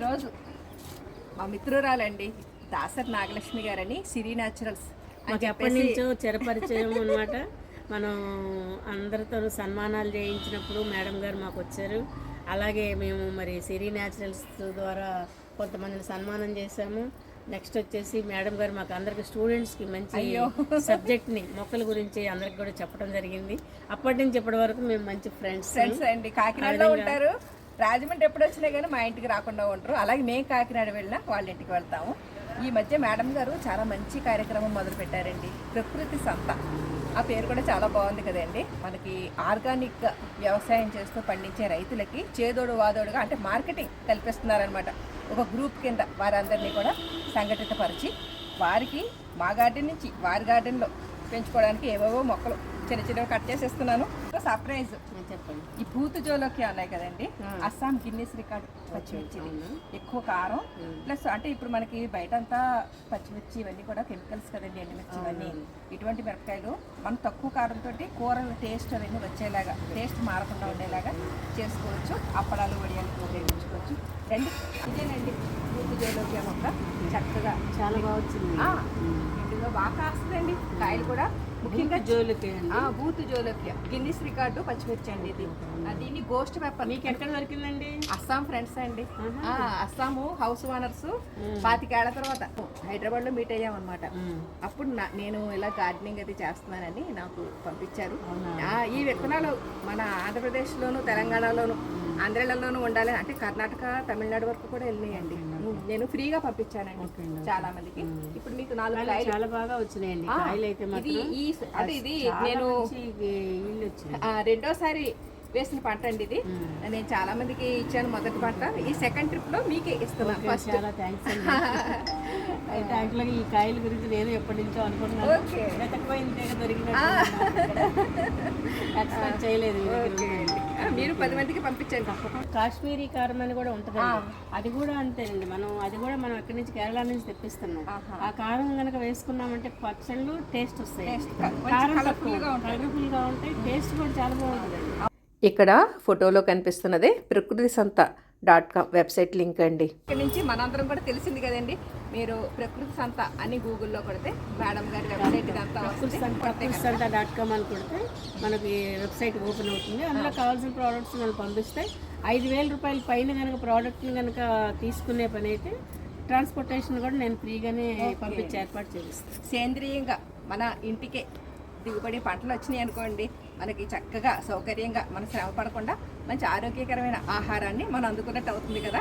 ఈరోజు మా మిత్రురాలండి దాసరి నాగలక్ష్మి గారని సిరి న్యాచురల్స్ ఎప్పటి నుంచో చిరపరిచయం అనమాట మనం అందరితో సన్మానాలు చేయించినప్పుడు మేడం గారు మాకు వచ్చారు. అలాగే మేము మరి సిరి న్యాచురల్స్ ద్వారా కొంతమందిని సన్మానం చేశాము. నెక్స్ట్ వచ్చేసి మేడం గారు మాకు అందరికి స్టూడెంట్స్కి మంచి సబ్జెక్ట్ని మొక్కల గురించి అందరికి కూడా చెప్పడం జరిగింది. అప్పటి నుంచి ఇప్పటి వరకు మేము మంచి ఫ్రెండ్స్. ఫ్రెండ్స్ అండి. కాకినాడలో ఉంటారు. రాజమండ్రి ఎప్పుడు వచ్చినా కానీ మా ఇంటికి రాకుండా ఉంటారు అలాగే మేము కాకినాడ వెళ్ళినా వాళ్ళ ఇంటికి వెళ్తాము. ఈ మధ్య మేడం గారు చాలా మంచి కార్యక్రమం మొదలు పెట్టారండి. ప్రకృతి సంత. ఆ పేరు కూడా చాలా బాగుంది కదండి. మనకి ఆర్గానిక్ వ్యవసాయం చేస్తూ పండించే రైతులకి చేదోడు వాదోడుగా అంటే మార్కెటింగ్ కల్పిస్తున్నారనమాట ఒక గ్రూప్ కింద వారందరినీ కూడా సంఘటితపరిచి వారికి మా గార్డెన్ నుంచి వారి గార్డెన్లో పెంచుకోవడానికి ఏవేవో మొక్కలు చిన్న చిన్నవి కట్ చేసేస్తున్నాను. సర్ప్రైజ్ చెప్పండి. ఈ భూత జోలోకి ఉన్నాయి కదండి. అస్సాం గిన్నెస్ రికార్డ్ పచ్చిమిర్చి. ఎక్కువ కారం. ప్లస్ అంటే ఇప్పుడు మనకి బయట అంతా పచ్చిమిర్చి ఇవన్నీ కూడా కెమికల్స్ కదండి ఎండుమిర్చి ఇవన్నీ. ఇటువంటి మిరపకాయలు మనం తక్కువ కారంతో కూరల టేస్ట్ అవన్నీ వచ్చేలాగా టేస్ట్ మారకుండా ఉండేలాగా చేసుకోవచ్చు. అప్పడాలు వడియాలు ఉపయోగించుకోవచ్చు రండి ఇదేనండి. జోలోకి మొక్క చక్కగా చాలా బాగా వచ్చింది. ఎండుగా బాగా కాస్తుందండి. కాయలు కూడా ముఖ్యంగా జోలికి బూతు జోలోకియా గిన్నిస్ రికార్డు పచ్చిమిర్చి అండి ఇది. దీన్ని గోస్ట్ పెప్పర్ మీకు ఎక్కడ దొరికిందండి? అస్సాం ఫ్రెండ్స్ అండి. అస్సాము హౌస్ ఓనర్స్ పాతికేళ్ళ తర్వాత హైదరాబాద్లో మీట్ అయ్యాం అనమాట అప్పుడు నేను ఇలా గార్డెనింగ్ అది చేస్తున్నానని నాకు పంపించారు. ఆ, ఈ విత్తనాలు మన ఆంధ్రప్రదేశ్ లోను తెలంగాణలోను ఆంధ్రలోనూ ఉండాలని అంటే కర్ణాటక తమిళనాడు వరకు కూడా వెళ్ళినాయండి. నేను ఫ్రీగా పంపించానండి చాలా మందికి. ఇప్పుడు మీకు నాలుగు కాయలు చాలా బాగా వచ్చినాయండి. ఆ, కాయలు అయితే ఇది ఈ అంటే ఇది నేను రెండోసారి వేసిన పంట అండి ఇది. నేను చాలా మందికి ఇచ్చాను మొదటి పంట. ఈ సెకండ్ ట్రిప్లో మీకే ఇస్తున్నాను ఫస్ట్ చాలా థ్యాంక్స్ అయితే యాక్చువల్గా ఈ కాయల గురించి నేను ఎప్పటి నుంచో అనుకుంటున్నాను. ఎక్స్పెక్ట్ చేయలేదు మీరు పది మందికి పంపించండి. కాశ్మీరీ కారం అని కూడా ఉంటుందండి. అది కూడా అంతేనండి. మనం అది కూడా మనం అక్కడి నుంచి కేరళ నుంచి తెప్పిస్తున్నాం. ఆ కారం కనుక వేసుకున్నామంటే పచ్చళ్ళు టేస్ట్ వస్తాయి. కారం తక్కువ కలర్ఫుల్గా ఉంటాయి. టేస్ట్ కూడా చాలా బాగుంటుందండి. ఇక్కడ ఫోటోలో కనిపిస్తున్నదే ప్రకృతి సంత డాట్ కామ్ వెబ్సైట్ లింక్ అండి. ఇక్కడ నుంచి మనందరం కూడా తెలిసింది కదండి మీరు ప్రకృతి సంత అని గూగుల్లో కొడితే మేడం గారి వెబ్సైట్ ప్రకృతి డాట్ కామ్ అని కొడితే మనకి వెబ్సైట్ ఓపెన్ అవుతుంది. అందులో కావాల్సిన ప్రోడక్ట్స్ మనం పంపిస్తే ఐదు వేల రూపాయల పైన కనుక ప్రోడక్ట్ని కనుక తీసుకునే పని అయితే ట్రాన్స్పోర్టేషన్ కూడా నేను ఫ్రీగానే పంపించే ఏర్పాటు చేస్తాను. సేంద్రియంగా మన ఇంటికే దిగుబడి పంటలు వచ్చినాయి అనుకోండి మనకి చక్కగా సౌకర్యంగా మన శ్రమ పడకుండా మంచి ఆరోగ్యకరమైన ఆహారాన్ని మనం అందుకున్నట్టు అవుతుంది కదా.